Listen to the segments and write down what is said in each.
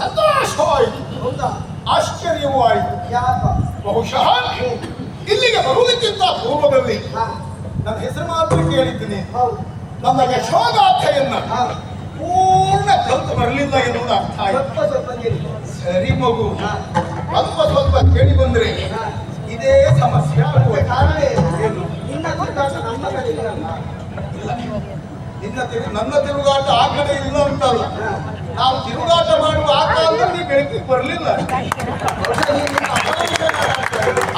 ಸಂತೋಷವಾಯಿತು. ಆಶ್ಚರ್ಯವೂ ಆಯಿತು ಬಹುಶಃ ಇಲ್ಲಿಗೆ ಬರುವುದಕ್ಕಿಂತ ಪೂರ್ವದಲ್ಲಿ ನನ್ನ ಹೆಸರು ಮಾತ್ರ ಕೇಳಿದ್ದೀನಿ. ಹೌದು. ನನ್ನ ಯಶೋಗಾಥೆಯನ್ನ ಪೂರ್ಣ ಕಲ್ತು ಬರಲಿಲ್ಲ ಎನ್ನುವುದು ಅರ್ಥ ಆಯ್ತು. ಸರಿ ಮಗು. ಸ್ವಲ್ಪ ಸ್ವಲ್ಪ ಕೇಳಿ ಬಂದ್ರೆ ಇದೇ ಸಮಸ್ಯೆ ಆಗುವ ಕಾರಣ ಏನು? ನಿನ್ನ ನಮ್ಮ ಕಡೆ ಇಲ್ಲಲ್ಲ ನಿನ್ನ ತಿರು ನನ್ನ ತಿರುಗಾಟ ಆ ಕಡೆ ಇಲ್ಲ ಅಂತಲ್ಲ. ನಾವು ತಿರುಗಾಟ ಮಾಡುವ ಆ ಕಾಲದಲ್ಲಿ ಬೆಳಕಿಗೆ ಬರಲಿಲ್ಲ.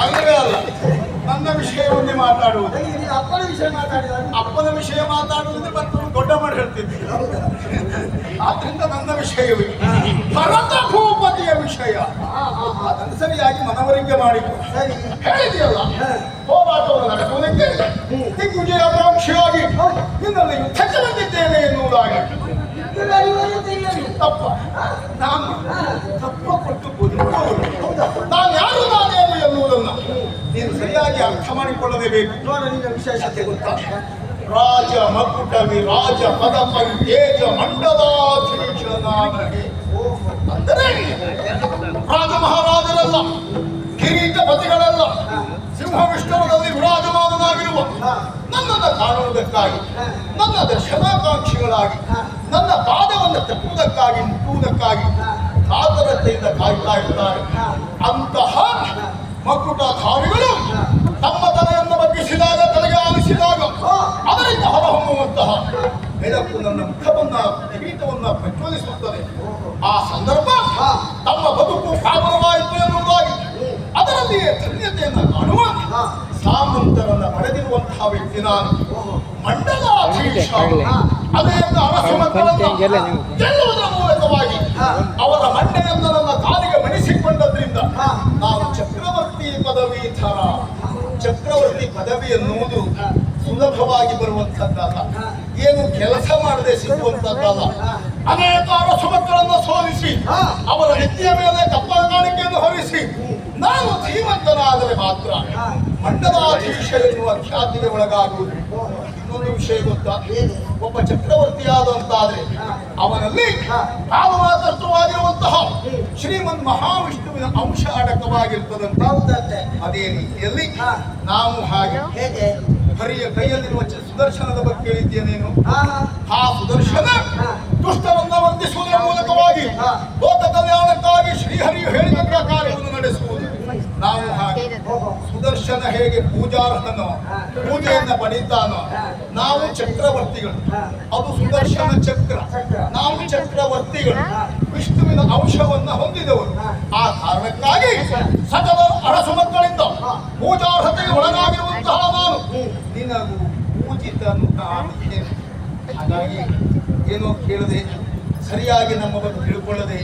ಅಲ್ಲವೇ ಅಲ್ಲ. ನನ್ನ ವಿಷಯವನ್ನೇ ಮಾತಾಡುವುದು. ಅಪ್ಪನ ವಿಷಯ ಮಾತಾಡಿದ ಅಪ್ಪನ ವಿಷಯ ಮಾತಾಡುವುದೇ ಮತ್ತು ದೊಡ್ಡ ಮಾಡಿ ಹೇಳ್ತಿದ್ದೆ. ಆದ್ರಿಂದ ನನ್ನ ವಿಷಯವೇ. ಭರತ ಭೂಪತಿಯ ವಿಷಯ. ಅದನ್ನು ಸರಿಯಾಗಿ ಮನವರಿಕೆ ಮಾಡಿಕೊಂಡು ಹೇಳಿದೆಯಲ್ಲ? ಹೋರಾಟವನ್ನು ನಡೆಸುವುದಕ್ಕೆ ದಿಗ್ವಿಜಯಾಕಾಂಕ್ಷಿಯಾಗಿ ನಿನ್ನಲ್ಲಿ ಯುದ್ಧಕ್ಕೆ ಬಂದಿದ್ದೇನೆ ಎನ್ನುವುದಾಗಿ ಇಲ್ಲ, ಇವತ್ತು ಇಲ್ಲ ನೀನು. ತಪ್ಪ ನಾನು ತಪ್ಪ ಕೊಟ್ಟು ಬದುಕುವವನು. ನಾನು ಯಾರು ನಾನೇನು ಎನ್ನುವುದನ್ನು ನೀನು ಸರಿಯಾಗಿ ಅರ್ಥ ಮಾಡಿಕೊಳ್ಳದೆ ಬೇಕು ನೋಡ ನಿನ್ನ ವಿಶೇಷತೆ ಗೊತ್ತಾ ರಾಜ ಮಕುಟವಿ ರಾಜ ಪದ ತೇಜ ಮಂಡಲಾಧೀಶ ನಾನಗೆ ಓಹೋ ಅಂದರೆ ರಾಜ ಮಹಾರಾಜರಲ್ಲ, ಕಿರೀಟ ಪತಿಗಳಲ್ಲ ಸಿಂಹ ವಿಷ್ಣುವಿನಲ್ಲಿ ವಿರಾಜಮಾನನಾಗಿರುವ. ನನ್ನನ್ನು ಕಾಣುವುದಕ್ಕಾಗಿ. ನನ್ನ ದರ್ಶನಾಕಾಂಕ್ಷಿಗಳಾಗಿ. ನನ್ನ ಪಾದವನ್ನು ತಪ್ಪುವುದಕ್ಕಾಗಿ ಮುಟ್ಟುವುದಕ್ಕಾಗಿ. ಕಾತರತೆಯಿಂದ ಕಾಯ್ತಾ ಇದ್ದಾರೆ ಅಂತಹ ಮಕ್ಕುಟಧಾರಿಗಳು. ತಮ್ಮ ತಲೆಯನ್ನು ಬಗ್ಗಿಸಿದಾಗ ತಲೆಗೆ ಆಲಿಸಿದಾಗ. ಅದರಿಂದ ಹೊರಹೊಮ್ಮುವಂತಹ ಬೆಳಕು ನನ್ನ ಮುಖವನ್ನ ಕಿರೀಟವನ್ನ ಪ್ರಚೋದಿಸುತ್ತದೆ ಆ ಸಂದರ್ಭ. ತಮ್ಮ ಬದುಕು ಕಾಮರವಾಯಿತು ಎನ್ನುವುದಾಗಿ ಅದರಲ್ಲಿಯೇ ಧನ್ಯತೆಯನ್ನು ಕಾಣುವ. ಸಾಮಂತರನ್ನ ಪಡೆದಿರುವಂತಹ ವ್ಯಕ್ತಿ ನಾನು. ಮಂಡಲ ಅರಸು ಮಕ್ಕಳನ್ನ ಗೆಲ್ಲುವುದರ ಮೂಲಕವಾಗಿ ಅವರ ಮಂಡೆಯನ್ನು ನನ್ನ ಕಾಲಿಗೆ ಮಣಿಸಿಕೊಂಡದ್ರಿಂದ. ನಾನು ಚಕ್ರವರ್ತಿ ಪದವೀಧರ. ಚಕ್ರವರ್ತಿ ಪದವಿ ಎನ್ನುವುದು ಸುಲಭವಾಗಿ ಬರುವಂತದ್ದಲ್ಲ ಏನು ಕೆಲಸ ಮಾಡದೆ ಸಿಗುವಂತದ್ದಲ್ಲ. ಅನೇಕ ಅರಸು ಸೋಲಿಸಿ ಅವರ ವ್ಯಕ್ತಿಯ ಮೇಲೆ ಕಪ್ಪಲ ಕಾಣಿಕೆಯನ್ನು ಹೊರಿಸಿ ನಾನು ಜೀವಂತನಾದರೆ ಮಾತ್ರ. ಮಂಡಲಾಧೀಶ ಎನ್ನುವ ಖ್ಯಾತಿಗೆ ಒಳಗಾಗುವುದು ಇನ್ನೊಂದು ವಿಷಯ ಗೊತ್ತಾ? ಒಬ್ಬ ಚಕ್ರವರ್ತಿಯಾದಂತಾದ್ರೆ. ಅವನಲ್ಲಿ ಹಾ. ಭಾವಮಾತೃತ್ವವಾಗಿರುವಂತಹ ಶ್ರೀಮನ್ ಮಹಾವಿಷ್ಣುವಿನ ಅಂಶ ಅಡಕವಾಗಿರ್ತದಂತ ಅದೇ ರೀತಿಯಲ್ಲಿ. ನಾವು ಹಾಗೆ ಹೇಗೆ ಹರಿಯ ಕೈಯಲ್ಲಿರುವ ಸುದರ್ಶನದ ಬಗ್ಗೆ ಕೇಳಿದ್ದೇನೇನು ಹಾ ಹಾ ಆ ಸುದರ್ಶನ. ದುಷ್ಟರನ್ನ ವಂದಿಸುವುದರ ಮೂಲಕವಾಗಿ. ಲೋಕ ಕಲ್ಯಾಣಕ್ಕಾಗಿ ಶ್ರೀಹರಿಯು ಹೇಳಿದ ಕಾರ್ಯವನ್ನು ನಡೆಸುವುದು ನಾವು ಹಾಗೆ ಸುದರ್ಶನ ಹೇಗೆ ಪೂಜಾರ್ಹನೋ. ಪೂಜೆಯನ್ನ ಪಡಿತಾನೋ ನಾವು ಚಕ್ರವರ್ತಿಗಳು. ಅದು ಸುದರ್ಶನ ಚಕ್ರ. ನಾವು ಚಕ್ರವರ್ತಿಗಳು. ವಿಷ್ಣುವಿನ ಅಂಶವನ್ನ ಹೊಂದಿದವರು. ಆ ಕಾರಣಕ್ಕಾಗಿ ಸಕಲ ಅರಸು ಮಕ್ಕಳಿಂದ. ಪೂಜಾರ್ಹತೆಗೆ ಒಳಗಾಗಿರುವಂತಹ ನಾನು. ನಿನಗೂ ಪೂಜಿತನು ಹಾಗಾಗಿ ಏನೋ ಕೇಳದೆ ಸರಿಯಾಗಿ ನಮ್ಮ ಬಗ್ಗೆ ತಿಳ್ಕೊಳ್ಳದೆ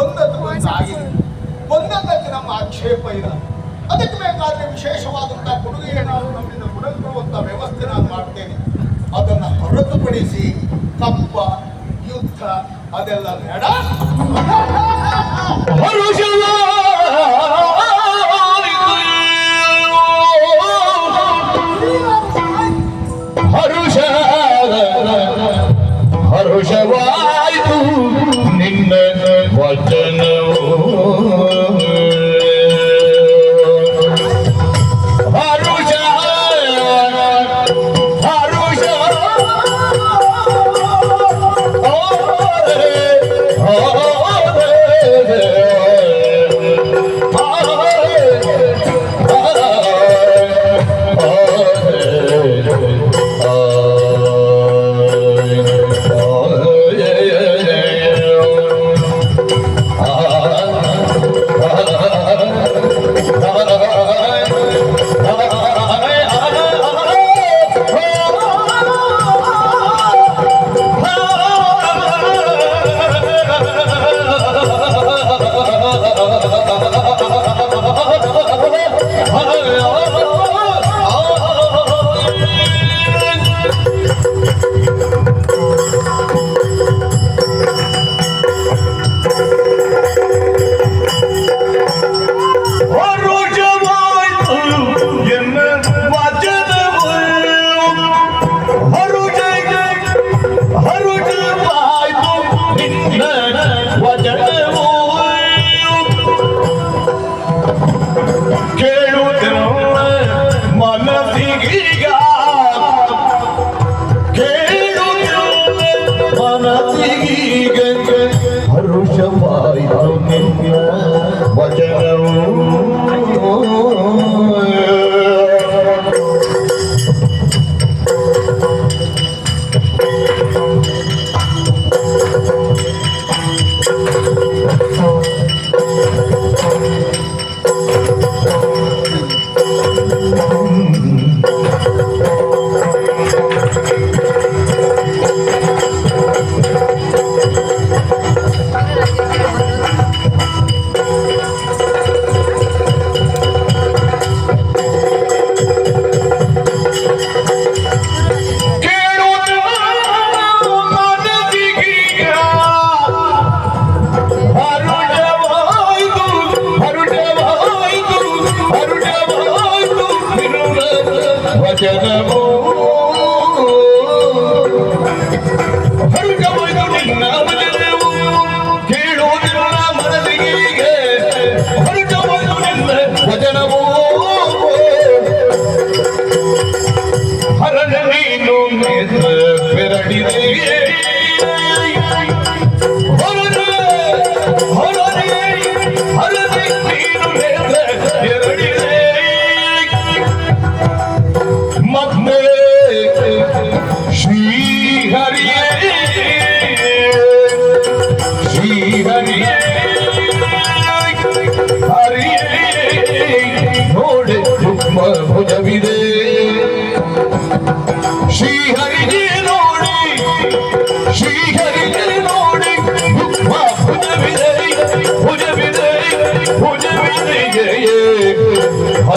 ಒಂದದ್ದು ಒಂದು ಆಗಿದೆ ನಮ್ಮ ಆಕ್ಷೇಪ ಇಲ್ಲ ಅದಕ್ಕೆ ಬೇಕಾದರೆ ವಿಶೇಷವಾದಂತಹ ಕೊಡುಗೆ ನಾವು ನಮ್ಮಿಂದ ಕೊಡಲ್ಪಡುವಂತಹ ವ್ಯವಸ್ಥೆ ನಾನು ಮಾಡ್ತೇನೆ. ಅದನ್ನು ಹೊರತುಪಡಿಸಿ ಕಂಬ, ಯುದ್ಧ, ಅದೆಲ್ಲ ಬೇಡ. ಹರಣ ನೀನು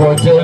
Roger.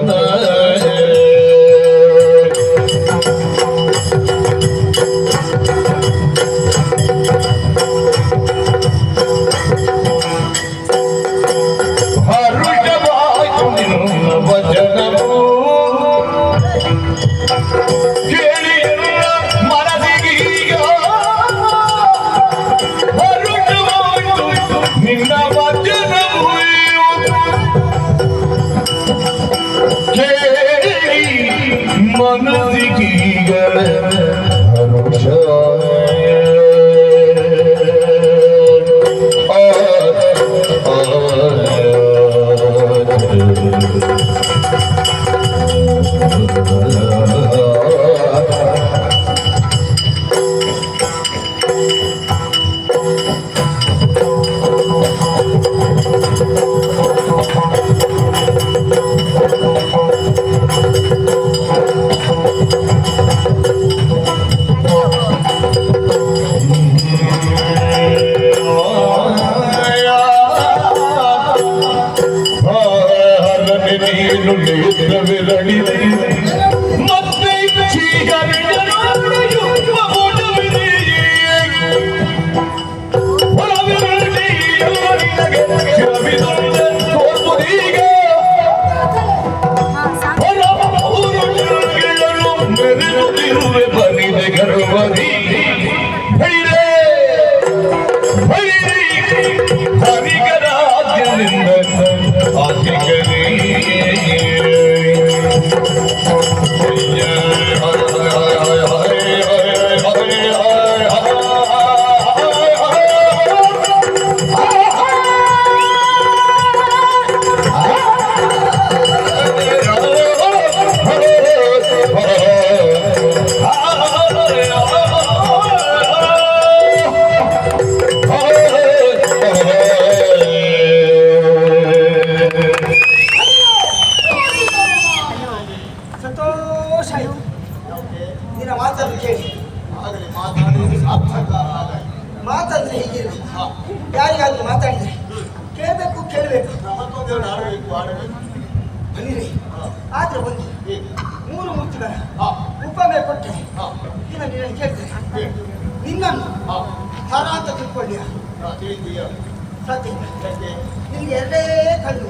ಇಲ್ಲಿ ಎರಡೇ ಕಣ್ಣು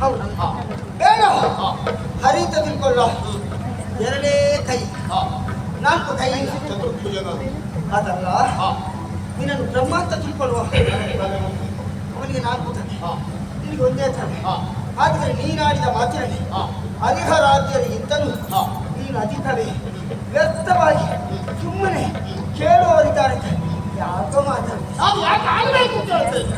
ಹೌದು. ಬೇಡ. ಹರಿತ ತಿಳ್ಕೊಳ್ಳ. ಎರಡೇ ಕೈ. ನಾಲ್ಕು ಕೈ. ಅದಲ್ಲ ನಿನ್ನನ್ನು ಬ್ರಹ್ಮ ಅಂತ ತಿಳ್ಕೊಳ್ಳುವ. ಅವನಿಗೆ ನಾಲ್ಕು ತಲೆ ನಿನಗೆ ಒಂದೇ ತಲೆ ಆದರೆ ನೀನಾಡಿದ ಮಾತಿನಲ್ಲಿ ಅಧಿಕರಾಜ್ಯರಿಗಿಂತಲೂ ನೀನು ಅಧಿಕವೇ. ವ್ಯರ್ಥವಾಗಿ ಸುಮ್ಮನೆ ಕೇಳುವವರಿದ್ದಾರೆ. ಯಾಕೋ ಮಾತಾಡ್ತೀನಿ ಅದು ಯಾಕೆ ಆಗಬೇಕು ಅಂತ ಹೇಳ್ತೇನೆ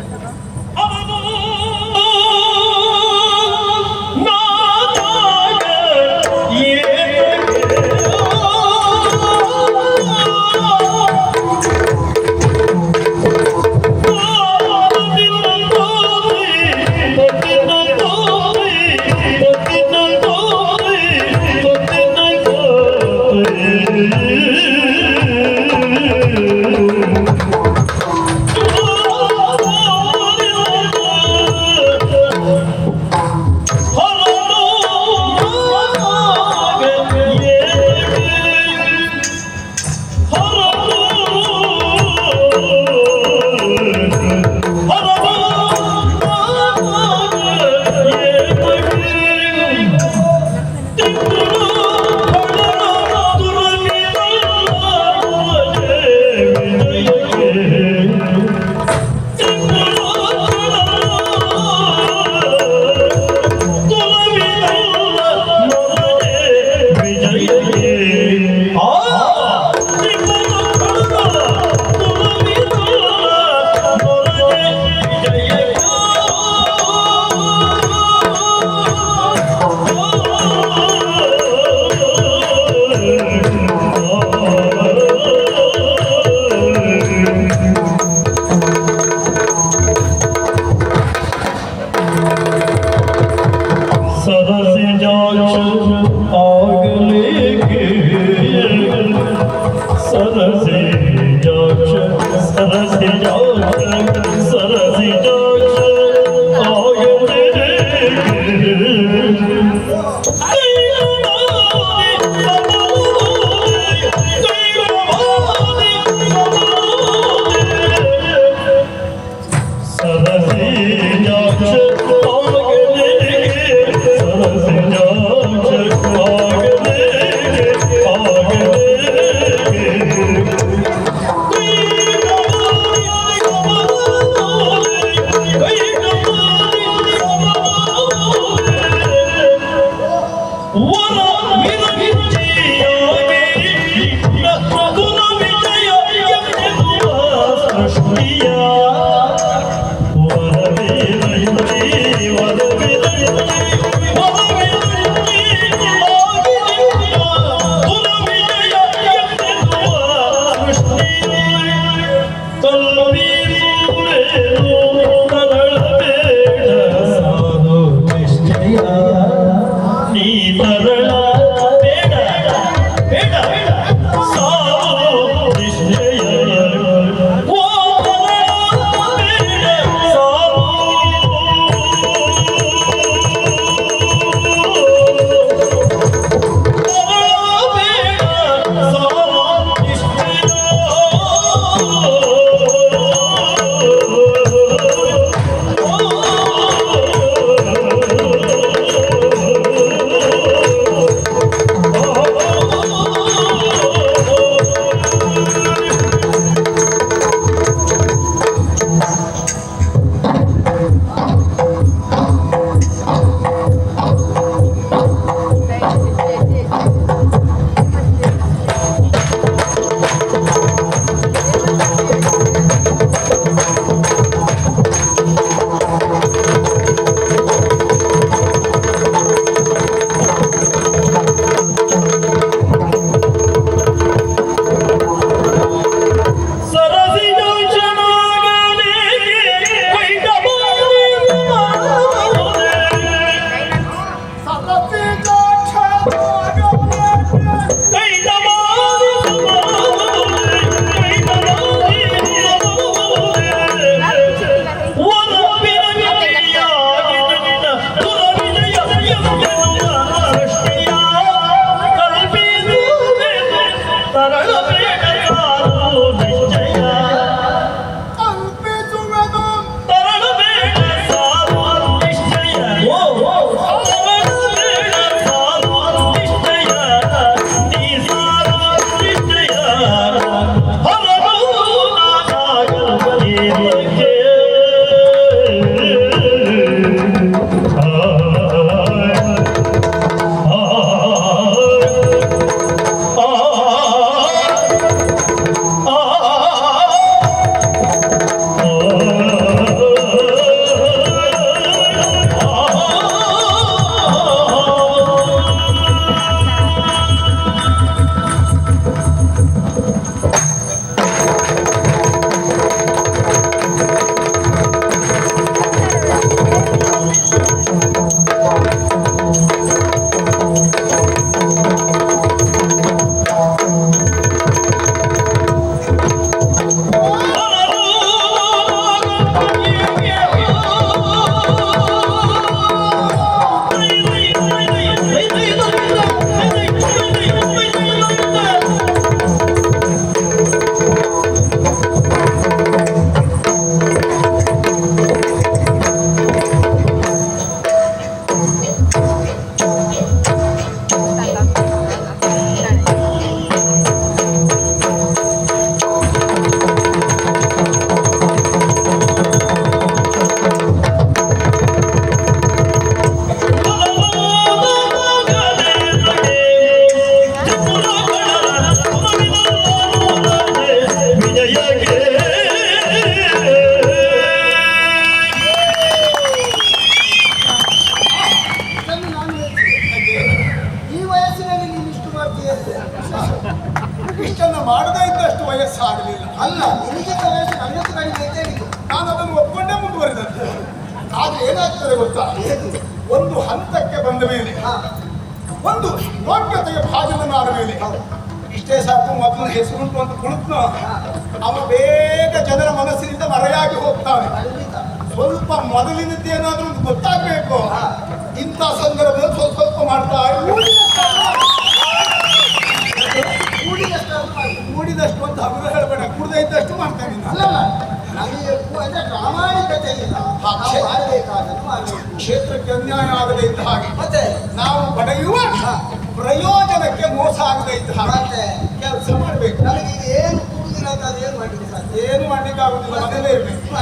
ಆಗುದಿಲ್ಲ ಮನೆಯಲ್ಲೇ ಇರ್ಬೇಕು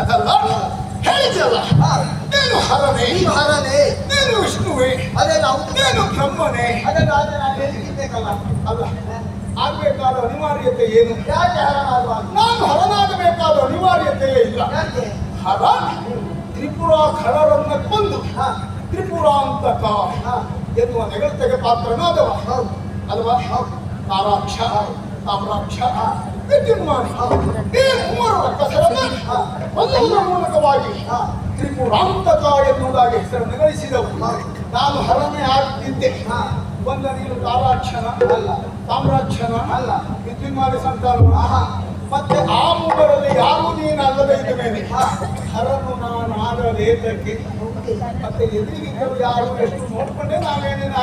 ಅದಲ್ಲ. ಹೇಳಿದ್ಯಲ್ಲ. ನೀನು ಹರನೆ. ಹರನೆ. ನೀನು ವಿಷ್ಣುವೆ. ಅದೇ ನಾವು ನೀನು ಬ್ರಹ್ಮನೇ. ಅದೇ ನಾನು ಹೇಳಿದ್ದೇಕಲ್ಲ ಅಲ್ಲ. ಆಗ್ಬೇಕಾದ ಅನಿವಾರ್ಯತೆ ಏನು? ಯಾಕೆ ನಾನು ಹರನಾಗಬೇಕಾದ ಅನಿವಾರ್ಯತೆಯೇ ಇಲ್ಲ. ಹರ? ತ್ರಿಪುರ ಖರರನ್ನ ಕೊಂದು. ಹಾ. ತ್ರಿಪುರಾಂತಕ ಎನ್ನುವ ನೆಗಳತೆಗೆ ಪಾತ್ರನಾದವ. ಅಲ್ವಾ? ತಾರಾಕ್ಷ ತಾಮ್ರಾಕ್ಷ. ವಿದ್ಯುನ್ಮಾನಿ ಈ ಮೂವರ ಕಸರನ್ನ ಒಂದೊಂದರ ಮೂಲಕವಾಗಿ ತ್ರಿಪುರಾಂತಕ ಎನ್ನುವುದಾಗಿ ಹೆಸರನ್ನು ಗಳಿಸಿದವು ನಾನು ಹರಮೆ ಆಗುತ್ತಿದ್ದೆ ಹಾ ಬಂದ ನೀನು ತಾರಾಕ್ಷನ ಅಲ್ಲ. ತಾಮ್ರಾಕ್ಷನ ಅಲ್ಲ. ವಿದ್ಯುನ್ಮಾನಿ ಸಂತಾನ ಮತ್ತೆ ಆ ಮೂವರಲ್ಲಿ ಯಾರು ನೀನು ಮೇಲೆ ಹರನು ನಾನು ಆಗಲೇತಕ್ಕೆ ಮತ್ತೆ ಎದುರಿಗಿದ್ದವರು ಯಾರು ಎಷ್ಟು ನೋಡ್ಕೊಂಡೆ ನಾವೇನೇನು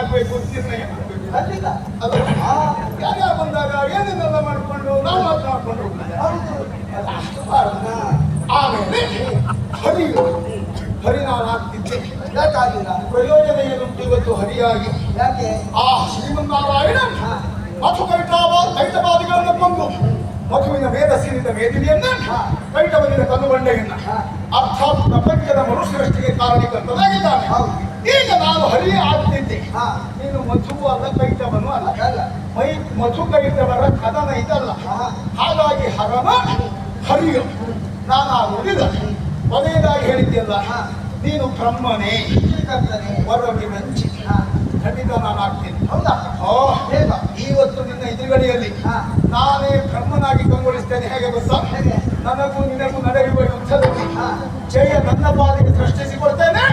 ನಿರ್ಣಯ ಆ ಯಾರ್ಯಾರು ಬಂದಾಗ ಏನೇನೆಲ್ಲ ಮಾಡಿಕೊಂಡು ನಾವು ಮಾತ್ರ ಮಾಡ್ಕೊಂಡು ಆಮೇಲೆ ಹರಿ ಹರಿ ನಾನು ಆಗ್ತಿದ್ದೆ ಯಾಕಾಗಿಲ್ಲ? ಪ್ರಯೋಜನ ಏನುಂಟು ಇವತ್ತು ಹರಿಯಾಗಿ? ಯಾಕೆ? ಆ ಶ್ರೀಮನ್ನಾರಾಯಣ. ಮಧು ಕೈಟಾವ ಕೈಟವಾದಿಗಳನ್ನು ಕೊಂದು. ಮಧುವಿನ ಮೇಧಸ್ಸಿನಿಂದ ಮೇದಿನಿಯನ್ನ ಕೈಟವನಿನ ಕಲ್ಲು ಬಂಡೆಯನ್ನ ಅರ್ಥಾತ್ ಪ್ರಪಂಚದ ಮನುಷ್ಯರಷ್ಟಿಗೆ ಕಾರಣೀಕರ್ತನಾಗಿದ್ದಾನೆ. ಈಗ ನಾನು ಹರಿಯೇ ಆಗ್ತಿದ್ದೆ. ಹಾ. ನೀನು ಮಧು ಅಲ್ಲ ಕೈತವನು ಅಲ್ಲ. ಮೈ ಮಧು ಕೈತವರ ಕದನ ಇದಲ್ಲ. ಹಾ. ಹಾಗಾಗಿ ಹರನ ಹರಿಯು. ನಾನಾಗುವುದಿಲ್ಲ ಕೊನೆಯದಾಗಿ ಹೇಳಿದ್ದೆಲ್ಲ ಹಾ. ನೀನು ಬ್ರಹ್ಮನೇ. ಸೃಷ್ಟಿಕರ್ತನೆ ಮಂಚಿ ಖಂಡಿತ ನಾನು ಆಗ್ತೀನಿ. ಹೌದಾ? ಓ. ಹೇಗ? ಇವತ್ತು ನಿನ್ನ ಎದುರುಗಡೆಯಲ್ಲಿ. ನಾನೇ ಬ್ರಹ್ಮನಾಗಿ ಕಂಗೊಳಿಸ್ತೇನೆ. ಹೇಗೆ ಗೊತ್ತಾ? ನನಗೂ ನಿನಗೂ ನಡೆಯುವ ಯುದ್ಧದಲ್ಲಿ. ಜಯ ನನ್ನ ಪಾಲಿಗೆ ಸೃಷ್ಟಿಸಿಕೊಳ್ತೇನೆ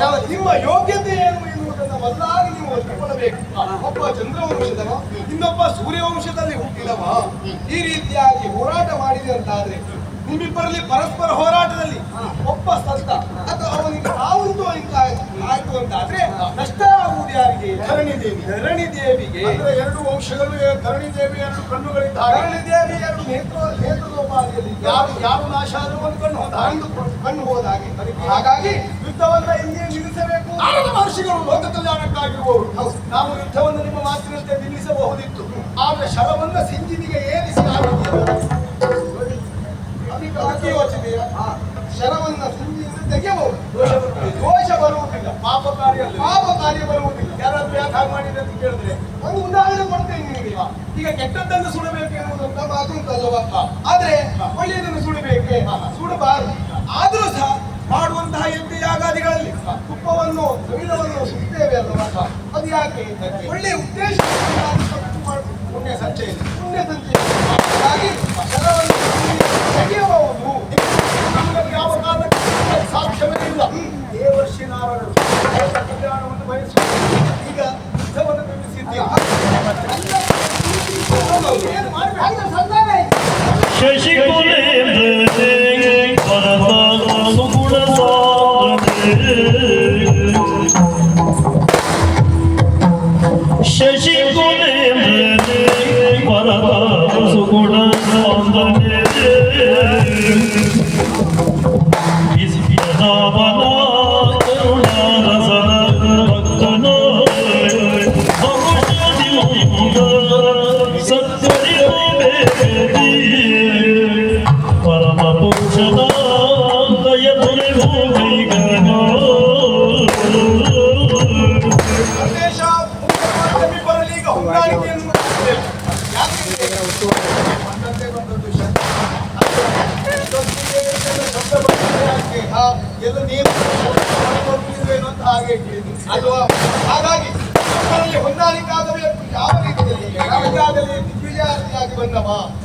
ಯಾವ ನಿಮ್ಮ ಯೋಗ್ಯತೆ ಏನು ಎನ್ನುವುದನ್ನು ಮೊದಲಾಗಿ ನೀವು ಒಪ್ಪಿಕೊಳ್ಳಬೇಕು? ಒಬ್ಬ ಚಂದ್ರವಂಶದವ ಇನ್ನೊಬ್ಬ ಸೂರ್ಯವಂಶದಲ್ಲಿ ಹುಟ್ಟಿದವ ಈ ರೀತಿಯಾಗಿ ಹೋರಾಟ ಮಾಡಿದೆ ಅಂತಾದ್ರೆ ನಿಮ್ಮಿಬ್ಬರಲ್ಲಿ ಪರಸ್ಪರ ಹೋರಾಟದಲ್ಲಿ ಒಬ್ಬ ಸಂತ ಅಥವಾ ಅವನಿಗೆ ಅಂತ ಆಯ್ತು ಅಂತಾದ್ರೆ ನಷ್ಟ ಆಗುವುದು ಯಾರಿಗೆ? ಧರಣಿ ದೇವಿ ಧರಣಿ ದೇವಿಗೆ ಎರಡು ವಂಶಗಳು ಧರಣಿ ದೇವಿ ಎರಡು ಕಣ್ಣುಗಳಿದ್ದಾರೆ. ಧರಣಿ ದೇವಿ ಎರಡು ನೇತ್ರ ನೇತ್ರೋಪಾದಿಯಲ್ಲಿ ಯಾರು ಯಾರು ನಾಶ ಆದರೂ ಒಂದು ಕಣ್ಣು ಹೋದ ಕಣ್ಣು ಕಣ್ಣು ಹೋದ ಹಾಗೆ ಹಾಗಾಗಿ ಯುದ್ಧವನ್ನ ಇಲ್ಲಿಯೇ ನಿಲ್ಲಿಸಬೇಕು. ನಾರದ ಮಹರ್ಷಿಗಳು ಲೋಕ ಕಲ್ಯಾಣಕ್ಕಾಗಿರಬಹುದು ನಾವು ಯುದ್ಧವನ್ನು ನಿಮ್ಮ ಮಾತಿನಂತೆ ನಿಲ್ಲಿಸಬಹುದಿತ್ತು. ಆದ್ರೆ ಶರವನ್ನ ಸಿಂಜಿನಿಗೆ ಏರಿಸಿ ಅದಕ್ಕೆ ಯೋಚನೆಯ? ಶರವನ್ನ ಸಿಂಜಿನಿಂದ ತೆಗೆಯಬಹುದು. ದೋಷ ಬರುವುದಿಲ್ಲ. ಪಾಪ ಕಾರ್ಯ. ಪಾಪ ಕಾರ್ಯ ಬರುವುದಿಲ್ಲ. ಯಾರಾದ್ರೂ ಯಾಕೆ ಹಾಗೆ ಮಾಡಿದೆ ಅಂತ ಕೇಳಿದ್ರೆ ಒಂದು ಉದಾಹರಣೆ ಕೊಡ್ತೇನೆ ನಿಮಗೆ. ಈಗ ಕೆಟ್ಟದ್ದನ್ನು ಸುಡಬೇಕು ಎನ್ನುವುದಂತ ಮಾತು ಉಂಟಲ್ವ ಆದ್ರೆ ಒಳ್ಳೆಯದನ್ನು ಸುಡಬೇಕೆ? ಸುಡಬಾರದು. ಆದ್ರೂ ಸಹ ಮಾಡುವಂತಹ ಯಜ್ಞ ಯಾಗಾದಿಗಳಲ್ಲಿ ತುಪ್ಪವನ್ನು ಸುತ್ತೇವೆ ಅಲ್ವಾ? ಅದು ಯಾಕೆ? ಒಳ್ಳೆಯ ಉದ್ದೇಶ.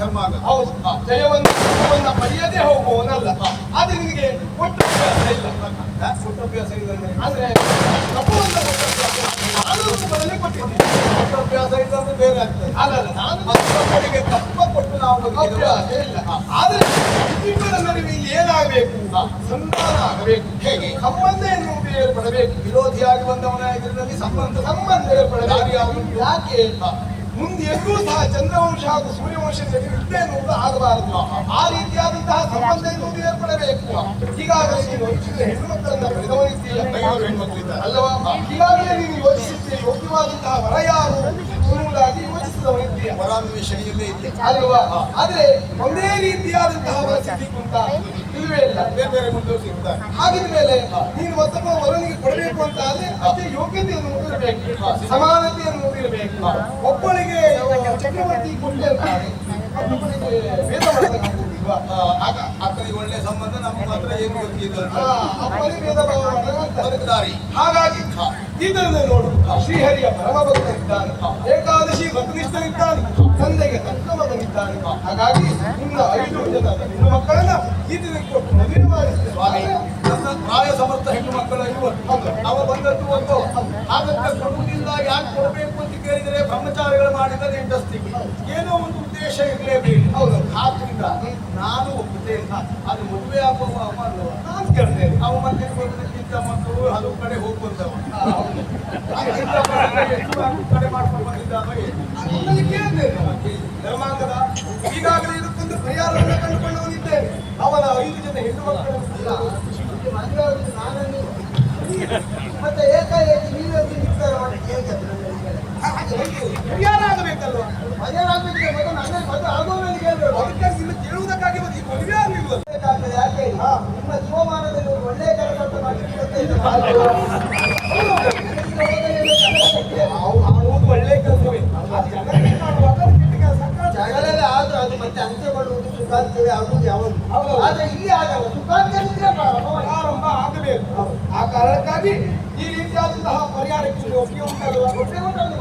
ಬಂದವ ಆಗಲ್ಲ ಹೌದು. ಜಯವನ್ನು ಜಯವನ್ನು ಪಡೆಯದೇ ಹೋಗುವವನಲ್ಲ. ಆದ್ರೆ ನಿನಗೆ ಕೊಟ್ಟ ಅಭ್ಯಾಸ ಇಲ್ಲ. ಕೊಟ್ಟ ಕೊಟ್ಟು ಅಭ್ಯಾಸ ಇಲ್ಲ ಅಂದ್ರೆ? ಅಂದ್ರೆ ತಪ್ಪುವಂತ ಕೊಟ್ಟು ಅಭ್ಯಾಸ. ಬದಲಿ ಕೊಟ್ಟಿದ್ದೆ ಅಭ್ಯಾಸ ಇಲ್ಲಂದ್ರೆ ಬೇರೆ ಆಗ್ತದೆ. ಅಲ್ಲಲ್ಲ ನಾನು ಮಕ್ಕಳಿಗೆ ತಪ್ಪ ಕೊಟ್ಟು ನಾವು. ಅಭ್ಯಾಸ ಇಲ್ಲ. ಆದ್ರೆ ಇಬ್ಬರ ನಡುವೆ ಇಲ್ಲಿ ಏನಾಗಬೇಕು? ಸಂಧಾನ ಆಗಬೇಕು. ಹೇಗೆ? ಸಂಬಂಧ ಎನ್ನುವುದು ಏರ್ಪಡಬೇಕು. ವಿರೋಧಿಯಾಗಿ ಬಂದವನ ಎದುರಿನಲ್ಲಿ ಸಂಬಂಧ ಸಂಬಂಧ ಏರ್ಪಡಬೇಕು? ಯಾಕೆ? ಮುಂದೆ ಎಂದೂ ಸಹ ಚಂದ್ರವಂಶ ಹಾಗೂ ಸೂರ್ಯವಂಶ ಯುದ್ಧ ಎನ್ನುವುದು ಆಗಬಾರದು. ಆ ರೀತಿಯಾದಂತಹ ಸಂಬಂಧ ಎನ್ನುವುದು ಏರ್ಪಡಬೇಕು. ಈಗಾಗಲೇ ನೀವು ಯೋಚಿಸಿದ ಹೆಣ್ಣು ಮಕ್ಕಳನ್ನ ಹೆಣ್ಮಕ್ಳಿದ್ದಾರೆ. ಅಲ್ಲವಾ? ಈಗಾಗಲೇ ನೀವು ಯೋಚಿಸಿದ್ದೆ ಯೋಗ್ಯವಾದಂತಹ ವರ ಯಾರು? ಎನ್ನುವುದಾಗಿ ಯೋಚಿಸಿದವನಿದ್ದೀಯ ವರಾನ್ವೇಷಣೆಯಲ್ಲೇ ಇದೆ. ಅಲ್ವಾ? ಆದರೆ ಒಂದೇ ರೀತಿಯಾದಂತಹ ವರ ಇಲ್ಲ ಬೇರೆ ಬೇರೆ ಮುಂದೆ ಸಿಗ್ತಾರೆ ಹಾಗಿದ ಮೇಲೆ ನೀನು ಒತ್ತಪ್ಪ ವರನಿಗೆ ಕೊಡಬೇಕು ಅಂತ ಆದ್ರೆ ಅಷ್ಟೇ ಯೋಗ್ಯತೆಯನ್ನು ಇರಬೇಕು ಸಮಾನತೆಯನ್ನು ಇರಬೇಕು ಒಬ್ಬಳಿಗೆ ಚಕ್ರವರ್ತಿ ಕೊಟ್ಟೆ ಮತ್ತೊಬ್ಬಳಿಗೆ ವೇದ ಮಾಡಬೇಕಾಗುವುದಿಲ್ವಾ ಆಗ ಅಕ್ಕನಿಗೆ ಒಳ್ಳೆ ಸಂಬಂಧ ನಮ್ಮ ಹತ್ರ ಏನು ಗೊತ್ತಿಲ್ಲ. ಹಾಗಾಗಿ ಇದನ್ನು ನೋಡು. ಶ್ರೀಹರಿಯ ಪರಮ ಭಕ್ತನಿದ್ದಾನೆ ಏಕಾದಶಿ ಭಕ್ತನಿಷ್ಠನಿದ್ದಾನೆ ತಂದೆಗೆ ತಕ್ಕ ಮಗನಿದ್ದಾನೆ. ಹಾಗಾಗಿ ನಿನ್ನ ಐದು ಜನ ಹೆಣ್ಣು ಮಕ್ಕಳನ್ನ ಈತನಿಗೆ ಕೊಟ್ಟು ಮದುವೆ ನನ್ನ ಪ್ರಾಯ ಸಮರ್ಥ ಹೆಣ್ಣು ಮಕ್ಕಳ ಅವ ಬಂದದ್ದು ಒಂದು ಹಾಗಂತ ಕೊಡುವುದಿಲ್ಲ ಯಾಕೆ ಕೊಡಬೇಕು ಅಂತ ಕೇಳಿದರೆ ಬ್ರಹ್ಮಚಾರಿಗಳು ಮಾಡಿದರೆ ಇಂಡಸ್ಟ್ರಿಗೆ ಏನೋ ಒಂದು ಉದ್ದೇಶ ಇರಲೇಬೇಕು. ಹೌದು. ಆದ್ರಿಂದ ನಾನು ಒಪ್ಪುತ್ತೇನೆ ಅದು ಮದುವೆ ಆಗುವ ನಾನು ಕೇಳ್ತೇನೆ. ಅವ ಮತ್ತೆ ಮಕ್ಕಳು ಹಲವು ಕಡೆ ಹೋಗುವಂತವ. ಧರ್ಮಾಂಗದ ಈಗಾಗಲೇ ಇದಕ್ಕೊಂದು ಪರಿಹಾರವನ್ನು ಕಂಡುಕೊಂಡವನಿದ್ದೇನೆ ಅವನ ಐದು ಜನ ಹೆಣ್ಣು ಮಕ್ಕಳ ನಾನನ್ನು ಮತ್ತೆ ಏಕಾಏಕಿ ನೀವೇ ನಿರ್ಧಾರ ಮಾಡಿ ಹೇಗೆ. ಪರಿಹಾರ ಆಗಬೇಕಲ್ವಾ ಮದುವೆ ಆಗ್ಬೇಕಿದ್ರೆ ಮೊದಲು ಹೇಳ್ಬೇಕು ಅದಕ್ಕೆ ನಿನ್ನ ಕೇಳುವುದಕ್ಕಾಗಿ ಮತ್ತೆ ಮದುವೆ ಬೇಕಾಗ್ತದೆ. ಯಾಕೆ ನಿಮ್ಮ ಜೀವಮಾನದಲ್ಲಿ ಒಳ್ಳೆಯ ಕೆಲಸ ಮಾಡುವುದು ಒಳ್ಳೆ ಕೆಲಸವೇ ಜಗಳಲ್ಲ ಆದ್ರೂ ಅದು ಮತ್ತೆ ಅಂತ್ಯಗೊಳ್ಳುವುದು ಸುಖಾಂತವೇ ಆಗುವುದು ಯಾವಾಗ ಆದ್ರೆ ಇಲ್ಲಿ ಆಗಲ್ಲ ಸುಖಾಂತವಿದ್ರೆ ಪ್ರಾರಂಭ ಆಗಬೇಕು ಆ ಕಾರಣಕ್ಕಾಗಿ ಈ ರೀತಿಯಾದಂತಹ ಪರಿಹಾರಕ್ಕೆ ಒಪ್ಪಿಗೆ ಉಂಟಲ್ಲ,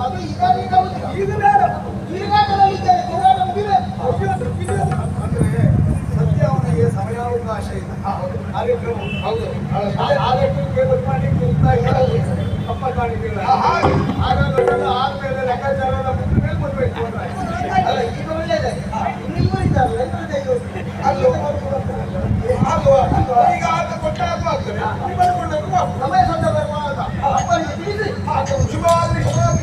ಅದು ಈಗ ಈಗ ಈಗ ಬೇಡ ತಿರುಗಾಟದಲ್ಲಿದ್ದೇನೆ, ತಿರುಗಾಟ ಮುಗಿದ್ರೆ ಅಯ್ಯೋ, ತಪ್ಪಿದೆ. ಅಂದ್ರೆ ಸದ್ಯ ಅವನಿಗೆ ಇಲ್ಲ ಕಾರ್ಯಕ್ರಮ ಹೌದು ಆದಷ್ಟು ಕೇಬಲ್ ಮಾಡ್ಲಿಕ್ಕೆ ಹೋಗ್ತಾ ಇದ್ದಾರೆ. ತಪ್ಪ ಕಾಣಿಕೆಲ್ಲ ಹಾಗೆ ಹಾಗಾದ್ರೆ ಆದ್ಮೇಲೆ ಲೆಕ್ಕಾಚಾರ ಮುಗಿದ ಮೇಲೆ ಕೊಡ್ಬೇಕು ಅಂತ. ಈಗ ಒಳ್ಳೇದೇ. ಇನ್ನು ಇವರು ದೈವ. ಅಲ್ಲೋ ಅಲ್ವಾ ಈಗ ಆತ ಕೊಟ್ಟಾಗ ಆಗ್ತದೆ ಬರ್ಕೊಂಡಾಗ ಶುಭವಾಗಲಿ ಶುಭವಾಗಲಿ